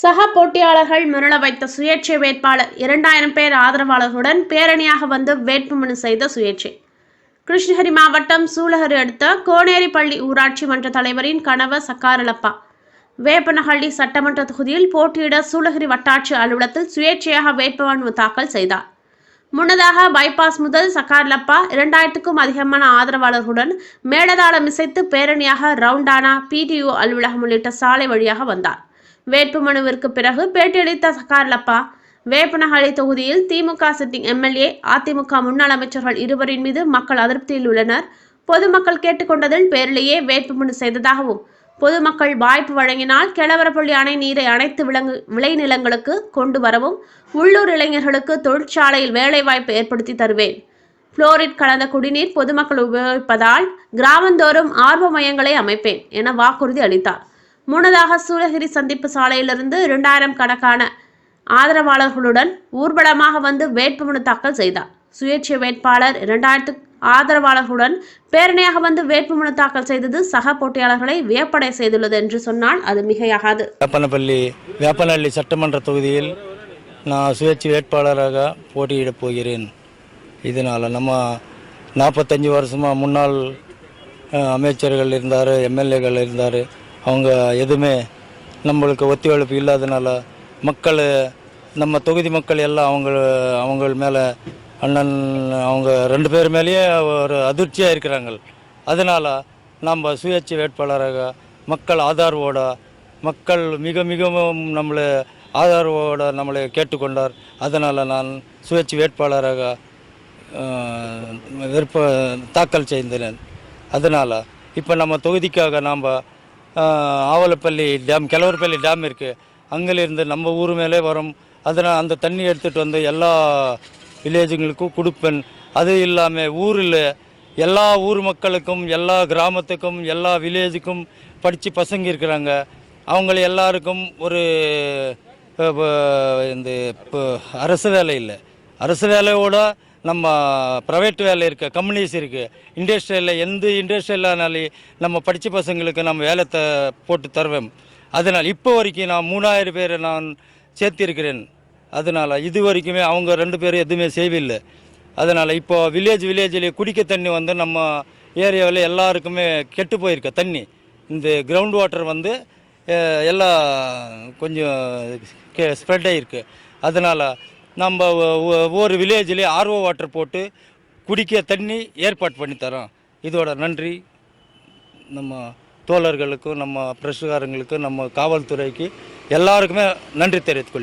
சக போட்டியாளர்கள் மிரள வைத்த சுயேட்சை வேட்பாளர் இரண்டாயிரம் பேர் ஆதரவாளர்களுடன் பேரணியாக வந்து வேட்புமனு செய்த சுயேட்சை. கிருஷ்ணகிரி மாவட்டம் சூலகரி அடுத்த கோனேரிப்பள்ளி ஊராட்சி மன்ற தலைவரின் கணவர் சக்காரலப்பா. வேப்பனஹள்ளி சட்டமன்ற தொகுதியில் போட்டியிட சூலகிரி வட்டாட்சி அலுவலகத்தில் சுயேட்சையாக வேட்புமனு தாக்கல் செய்தார். முன்னதாக பைபாஸ் முதல் சக்கார்லப்பா இரண்டாயிரத்துக்கும் அதிகமான ஆதரவாளர்களுடன் மேடதாளம் இசைத்து பேரணியாக ரவுண்டானா பிடிஓ அலுவலகம் உள்ளிட்ட சாலை வழியாக வந்தார். வேட்புமனுவிற்கு பிறகு பேட்டியளித்த சகார்லப்பா வேப்பநகரை தொகுதியில் திமுக சிட்டிங் எம்எல்ஏ அதிமுக முன்னாள் அமைச்சர்கள் இருவரின் மீது மக்கள் அதிருப்தியில் உள்ளனர். பொதுமக்கள் கேட்டுக்கொண்டதில் பேரிலேயே வேட்புமனு செய்ததாகவும் பொதுமக்கள் வாய்ப்பு வழங்கினால் கிழவரப்பள்ளி அணை நீரை அனைத்து விலங்கு விளைநிலங்களுக்கு கொண்டு வரவும் உள்ளூர் இளைஞர்களுக்கு தொழிற்சாலையில் வேலைவாய்ப்பு ஏற்படுத்தி தருவேன். புளோரிட் கலந்த குடிநீர் பொதுமக்கள் உபயோகிப்பதால் கிராமந்தோறும் ஆர்வ மையங்களை அமைப்பேன் என வாக்குறுதி அளித்தார். முன்னதாக சூளகிரி சந்திப்பு சாலையிலிருந்து இரண்டாயிரம் கணக்கான ஆதரவாளர்களுடன் ஊர்வலமாக வந்து வேட்புமனு தாக்கல் செய்தார். சுயேட்சை வேட்பாளர் இரண்டாயிரத்து ஆதரவாளர்களுடன் பேரணியாக வந்து வேட்புமனு தாக்கல் செய்தது சக போட்டியாளர்களை வியப்படை செய்துள்ளது என்று சொன்னால் அது மிகையாகாது. வேப்பனப்பள்ளி வேப்பனஹள்ளி சட்டமன்ற தொகுதியில் நான் சுயேட்சை வேட்பாளராக போட்டியிடப் போகிறேன். இதனால் நம்ம நாற்பத்தஞ்சு வருஷமாக முன்னாள் அமைச்சர்கள் இருந்தார் எம்எல்ஏகள் இருந்தார். அவங்க எதுவுமே நம்மளுக்கு ஒத்துழைப்பு இல்லாதனால மக்கள் நம்ம தொகுதி மக்கள் எல்லாம் அவங்க அவங்க மேலே அண்ணன் அவங்க ரெண்டு பேர் மேலேயே ஒரு அதிர்ச்சியாக இருக்கிறாங்க. அதனால் நம்ம சுயேட்சை வேட்பாளராக மக்கள் ஆதரவோட மக்கள் மிக மிகவும் நம்மளை ஆதரவோட நம்மளை கேட்டுக்கொண்டார். அதனால் நான் சுயேட்சை வேட்பாளராக விருப்ப தாக்கல் செய்தேன். அதனால் இப்போ நம்ம தொகுதிக்காக நாம் ஆவலப்பள்ளி டேம் கிழவர்பள்ளி டேம் இருக்குது அங்கிலிருந்து நம்ம ஊர் மேலே வரும். அதனால் அந்த தண்ணி எடுத்துகிட்டு வந்து எல்லா வில்லேஜுங்களுக்கும் கொடுப்பேன். அது இல்லாமல் ஊரில் எல்லா ஊர் மக்களுக்கும் எல்லா கிராமத்துக்கும் எல்லா வில்லேஜுக்கும் படித்து பசங்க இருக்கிறாங்க. அவங்கள எல்லாருக்கும் ஒரு இந்த இப்போ அரசு வேலை இல்லை. அரசு வேலையோட நம்ம ப்ரைவேட் வேலை இருக்குது கம்பெனிஸ் இருக்குது இண்டஸ்ட்ரியலில் எந்த இண்டஸ்ட்ரியலானாலும் நம்ம படித்த பசங்களுக்கு நம்ம வேலை த போட்டு தருவேன். அதனால் இப்போ வரைக்கும் நான் மூணாயிரம் பேரை நான் சேர்த்திருக்கிறேன். அதனால் இது வரைக்குமே அவங்க ரெண்டு பேரும் எதுவுமே செய்யவில்லை. அதனால் இப்போ வில்லேஜ் வில்லேஜில் குடிக்க தண்ணி வந்து நம்ம ஏரியாவில் எல்லாருக்குமே கெட்டு போயிருக்க தண்ணி. இந்த கிரவுண்ட் வாட்டர் வந்து எல்லாம் கொஞ்சம் ஸ்ப்ரெட் ஆகிருக்கு அதனால் நம்ம ஒ- ஒ- ஒவ்வொரு வில்லேஜ்லேயே ஆர்ஓ வாட்டர் போட்டு குடிக்க தண்ணி ஏற்பாடு பண்ணி தரோம். இதோட நன்றி. நம்ம தோழர்களுக்கும் நம்ம பிரசுகாரங்களுக்கும் நம்ம காவல்துறைக்கு எல்லாருக்குமே நன்றி தெரிவித்துக்